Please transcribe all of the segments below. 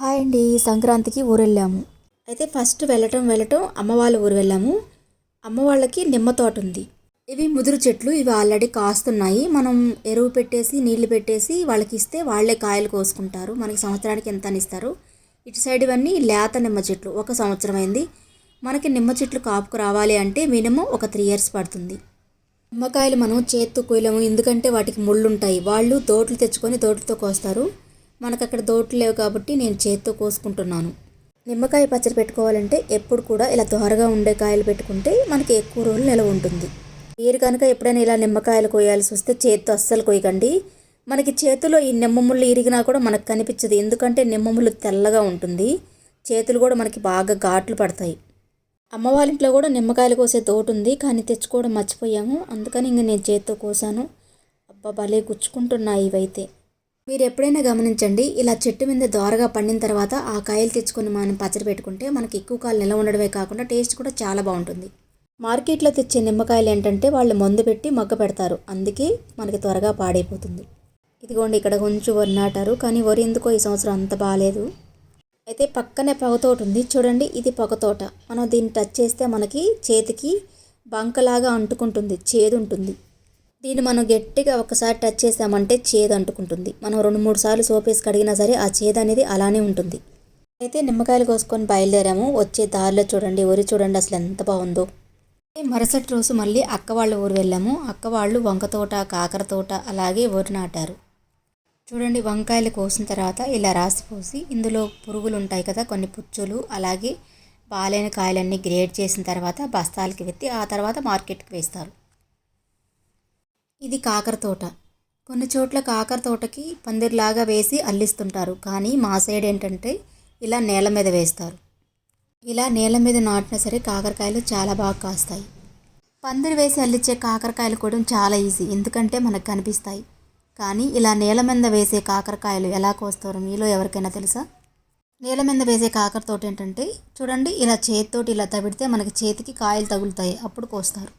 Hi అండి. సంక్రాంతికి ఊరు వెళ్ళాము అయితే ఫస్ట్ వెళ్ళటం వెళ్ళటం అమ్మ వాళ్ళ ఊరు వెళ్ళాము. అమ్మ వాళ్ళకి నిమ్మ తోట ఉంది. ఇవి ముదురు చెట్లు. ఇవి ఆల్రెడీ కాస్తున్నాయి. మనం ఎరువు పెట్టేసి నీళ్ళు పెట్టేసి వాళ్ళకి ఇస్తే వాళ్ళే కాయలు కోసుకుంటారు. మనకి సంవత్సరానికి ఎంత అని ఇస్తారు. ఇటు సైడ్ ఇవన్నీ లేత నిమ్మ చెట్లు. ఒక సంవత్సరం అయింది. మనకి నిమ్మ చెట్లు కాపుకు రావాలి అంటే మినిమం ఒక త్రీ ఇయర్స్ పడుతుంది. నిమ్మకాయలు మనం చేత్తో కొయ్యలేము. ఎందుకంటే వాటికి ముళ్ళు ఉంటాయి వాళ్ళు తోటలు తెచ్చుకొని తోటలతో కోస్తారు. మనకు అక్కడ దోట్లు లేవు కాబట్టి నేను చేత్తో కోసుకుంటున్నాను. నిమ్మకాయ పచ్చడి పెట్టుకోవాలంటే ఎప్పుడు కూడా ఇలా దోరగా ఉండే కాయలు పెట్టుకుంటే మనకి ఎక్కువ రోజులు నిలవ ఉంటుంది. మీరు కనుక ఎప్పుడైనా ఇలా నిమ్మకాయలు కోయాల్సి వస్తే చేత్తో అస్సలు కొయ్యకండి. మనకి చేతిలో ఈ నిమ్మ ముళ్ళు ఇరిగినా కూడా మనకు కనిపించదు. ఎందుకంటే నిమ్మ ముళ్ళు తెల్లగా ఉంటుంది. చేతులు కూడా మనకి బాగా ఘాట్లు పడతాయి. అమ్మ వాళ్ళ ఇంట్లో కూడా నిమ్మకాయలు కోసే తోట ఉంది. కానీ తెచ్చుకోవడం మర్చిపోయాము. అందుకని ఇంక నేను చేత్తో కోసాను. అబ్బా భలే గుచ్చుకుంటున్నాయి ఇవైతే. మీరు ఎప్పుడైనా గమనించండి ఇలా చెట్టు మీద దోరగా పండిన తర్వాత ఆ కాయలు తెచ్చుకొని మనం పచ్చడి పెట్టుకుంటే మనకి ఎక్కువ కాలం నిల్వ ఉండడమే కాకుండా టేస్ట్ కూడా చాలా బాగుంటుంది. మార్కెట్లో తెచ్చే నిమ్మకాయలు ఏంటంటే వాళ్ళు మందు పెట్టి మగ్గ పెడతారు. అందుకే మనకి త్వరగా పాడైపోతుంది. ఇదిగోండి ఇక్కడ కొంచెం వరి నాటారు. కానీ వరి ఎందుకో ఈ సంవత్సరం అంత బాగాలేదు అయితే పక్కనే పొగతోట ఉంది. చూడండి ఇది పొగతోట మనం దీన్ని టచ్ చేస్తే మనకి చేతికి బంకలాగా అంటుకుంటుంది చేదు ఉంటుంది దీన్ని మనం గట్టిగా ఒకసారి టచ్ చేసామంటే చేదు అంటుకుంటుంది. మనం రెండు మూడు సార్లు సోపేసి కడిగినా సరే ఆ చేదు అనేది అలానే ఉంటుంది. అయితే నిమ్మకాయలు కోసుకొని బయలుదేరాము. వచ్చే దారిలో చూడండి ఊరి చూడండి అసలు ఎంత బాగుందో. మరుసటి రోజు మళ్ళీ అక్క వాళ్ళ ఊరు వెళ్ళాము. అక్క వాళ్ళు వంక తోట కాకర తోట అలాగే వరి నాటారు. చూడండి వంకాయలు కోసిన తర్వాత ఇలా రాసిపోసి ఇందులో పురుగులు ఉంటాయి కదా కొన్ని పుచ్చులు అలాగే బాలైన కాయలన్నీ గ్రేడ్ చేసిన తర్వాత బస్తాలకి వెత్తి ఆ తర్వాత మార్కెట్కి వేస్తారు. ఇది కాకర తోట. కొన్ని చోట్ల కాకర తోటకి పందిరిలాగా వేసి అల్లిస్తుంటారు. కానీ మా సైడ్ ఏంటంటే ఇలా నేల మీద వేస్తారు. ఇలా నేల మీద నాటినా సరే కాకరకాయలు చాలా బాగా కాస్తాయి. పందిరి వేసి అల్లిచ్చే కాకరకాయలు కూడా చాలా ఈజీ. ఎందుకంటే మనకు కనిపిస్తాయి. కానీ ఇలా నేల మీద వేసే కాకరకాయలు ఎలా కోస్తారో? మీలో ఎవరికైనా తెలుసా? నేల మీద వేసే కాకర తోట ఏంటంటే చూడండి ఇలా చేతితోటి ఇలా తవిడితే మనకి చేతికి కాయలు తగులుతాయి. అప్పుడు కోస్తారు.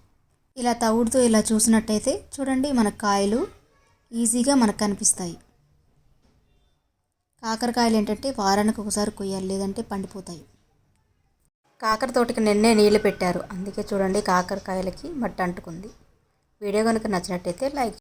ఇలా తవుడుతో ఇలా చూసినట్టయితే చూడండి మన కాయలు ఈజీగా మనకు కనిపిస్తాయి. కాకరకాయలు ఏంటంటే వారానికి ఒకసారి కొయ్యాలి లేదంటే పండిపోతాయి. కాకర తోటకి నిన్నే నీళ్ళు పెట్టారు. అందుకే చూడండి కాకరకాయలకి మట్టి అంటుకుంది. వీడియో కనుక నచ్చినట్టయితే లైక్